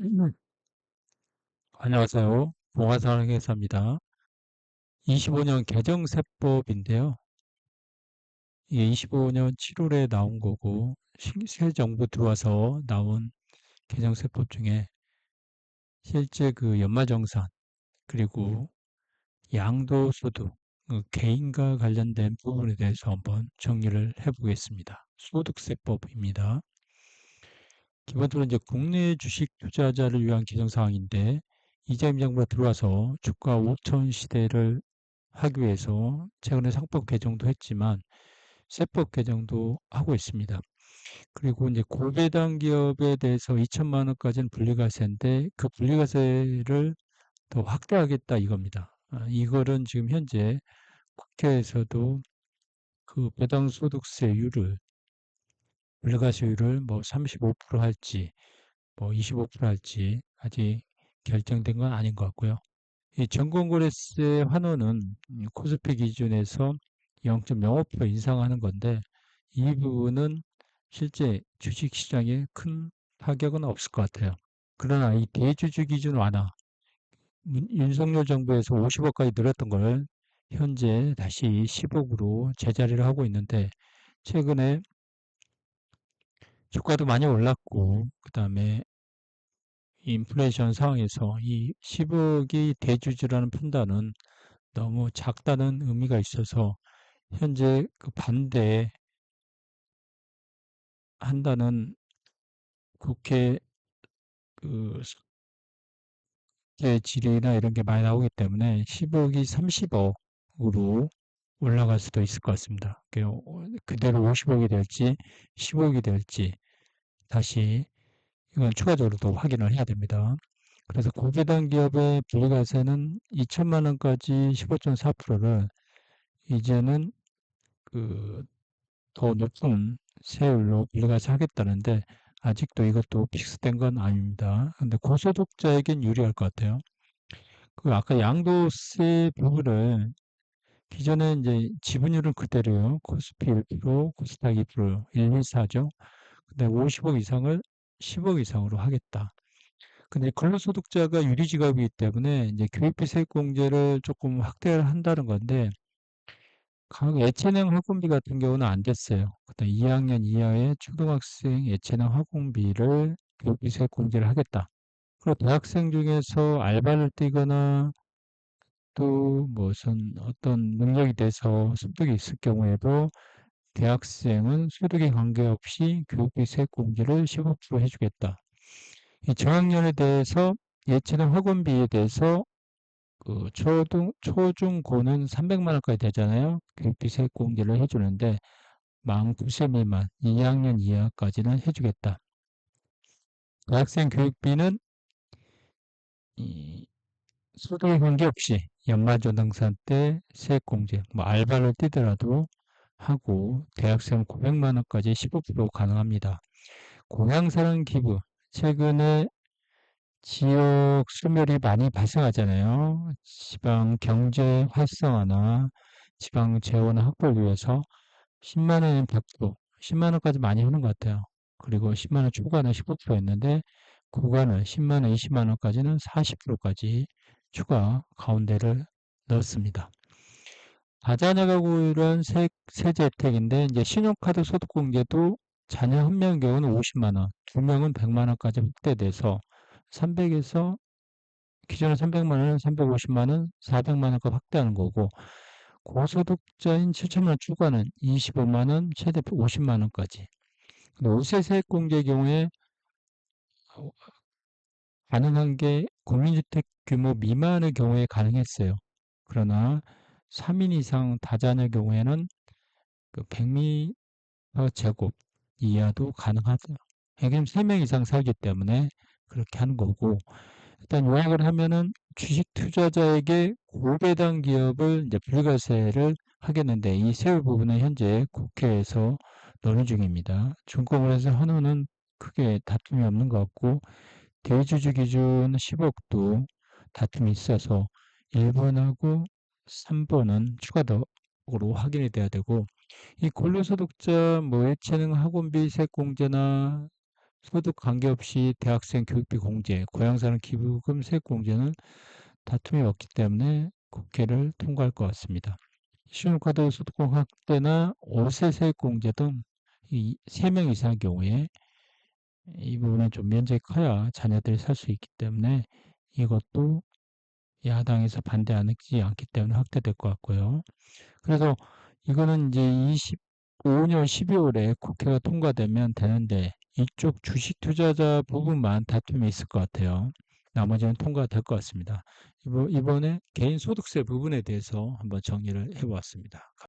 음. 안녕하세요. 봉화사랑회사입니다. 25년 개정세법인데요. 이게 25년 7월에 나온 거고 시- 새 정부 들어와서 나온 개정세법 중에 실제 그 연말정산 그리고 양도소득 그 개인과 관련된 부분에 대해서 한번 정리를 해보겠습니다. 소득세법입니다. 기본적으로 이제 국내 주식 투자자를 위한 개정 사항인데 이재명 정부가 들어와서 주가 5천 시대를 하기 위해서 최근에 상법 개정도 했지만 세법 개정도 하고 있습니다. 그리고 이제 고배당 기업에 대해서 2천만 원까지는 분리과세인데 그 분리과세를 더 확대하겠다 이겁니다. 아, 이거는 지금 현재 국회에서도 그 배당소득세율을 분리과세율을 뭐 35% 할지 뭐 25% 할지 아직 결정된 건 아닌 것 같고요. 이 전공거래세 환원은 코스피 기준에서 0.05% 인상하는 건데 이 부분은 실제 주식시장에 큰 타격은 없을 것 같아요. 그러나 이 대주주 기준 완화, 윤석열 정부에서 50억까지 늘었던 걸 현재 다시 10억으로 제자리를 하고 있는데 최근에 주가도 많이 올랐고 그 다음에 인플레이션 상황에서 이 10억이 대주주라는 판단은 너무 작다는 의미가 있어서 현재 그 반대 한다는 국회 그 질의나 이런 게 많이 나오기 때문에 10억이 30억으로 올라갈 수도 있을 것 같습니다. 그대로 50억이 될지 10억이 될지 다시 이건 추가적으로 또 확인을 해야 됩니다. 그래서 고배당 기업의 분리과세는 2천만 원까지 15.4%를 이제는 그 더 높은 세율로 분리과세 하겠다는데 아직도 이것도 픽스된 건 아닙니다. 근데 고소득자에겐 유리할 것 같아요. 그 아까 양도세 부분을 기존에 이제 지분율은 그대로요. 코스피 1%, 코스닥 2%, 1, 2, 4죠. 근데 50억 이상을 10억 이상으로 하겠다. 근데 근로소득자가 유리지갑이기 때문에 이제 교육비 세액공제를 조금 확대를 한다는 건데 각 예체능 학원비 같은 경우는 안 됐어요. 그다음 2학년 이하의 초등학생 예체능 학원비를 교육비 세액공제를 하겠다. 그리고 대학생 중에서 알바를 뛰거나 또 무슨 어떤 능력이 돼서 소득이 있을 경우에도 대학생은 소득에 관계없이 교육비 세액 공제를 15% 해주겠다. 이 저학년에 대해서 예체능 학원비에 대해서 그 초등, 초중고는 300만 원까지 되잖아요. 교육비 세액 공제를 해주는데 만 9세 미만 2학년 이하까지는 해주겠다. 대학생 교육비는 이 소득에 관계없이 연말조등산 때 세액공제, 뭐 알바를 뛰더라도 하고 대학생 900만 원까지 15% 가능합니다. 고향사랑 기부 최근에 지역 소멸이 많이 발생하잖아요. 지방 경제 활성화나 지방 재원 확보를 위해서 10만 원은 100%, 10만 원까지 많이 하는 것 같아요. 그리고 10만 원 초과는 15%였는데 구간을 10만 원, 20만 원까지는 40%까지 추가 가운데를 넣었습니다. 다자녀 가구율은 세, 세제 혜택인데 이제 신용카드 소득공제도 자녀 한 명의 경우는 50만 원, 두 명은 100만 원까지 확대돼서 300에서 기존에 300만 원은 350만 원, 400만 원까지 확대하는 거고 고소득자인 7천만 원 추가는 25만 원, 최대 50만 원까지. 근데 5세 세액공제 경우에 가능한 게 국민주택 규모 미만의 경우에 가능했어요. 그러나 3인 이상 다자녀 경우에는 그 100m 제곱 이하도 가능하다. 왜냐면 3명 이상 살기 때문에 그렇게 하는 거고 일단 요약을 하면은 주식 투자자에게 고배당 기업을 이제 불가세를 하겠는데 이 세율 부분은 현재 국회에서 논의 중입니다. 증권거래소 환원은 크게 다툼이 없는 것 같고 대주주 기준 10억도 다툼이 있어서 1번하고 3번은 추가적으로 확인이 돼야 되고 이 근로소득자 뭐 예체능 학원비 세공제나 소득 관계없이 대학생 교육비 공제, 고향사는 기부금 세액 공제는 다툼이 없기 때문에 국회를 통과할 것 같습니다. 신용카드 소득권 확대나 5세 세액 공제 등 3명 이상의 경우에 이 부분은 좀 면적이 커야 자녀들이 살 수 있기 때문에 이것도 야당에서 반대하지 않기 때문에 확대될 것 같고요. 그래서 이거는 이제 25년 12월에 국회가 통과되면 되는데 이쪽 주식 투자자 부분만 다툼이 있을 것 같아요. 나머지는 통과될 것 같습니다. 이번에 개인 소득세 부분에 대해서 한번 정리를 해보았습니다.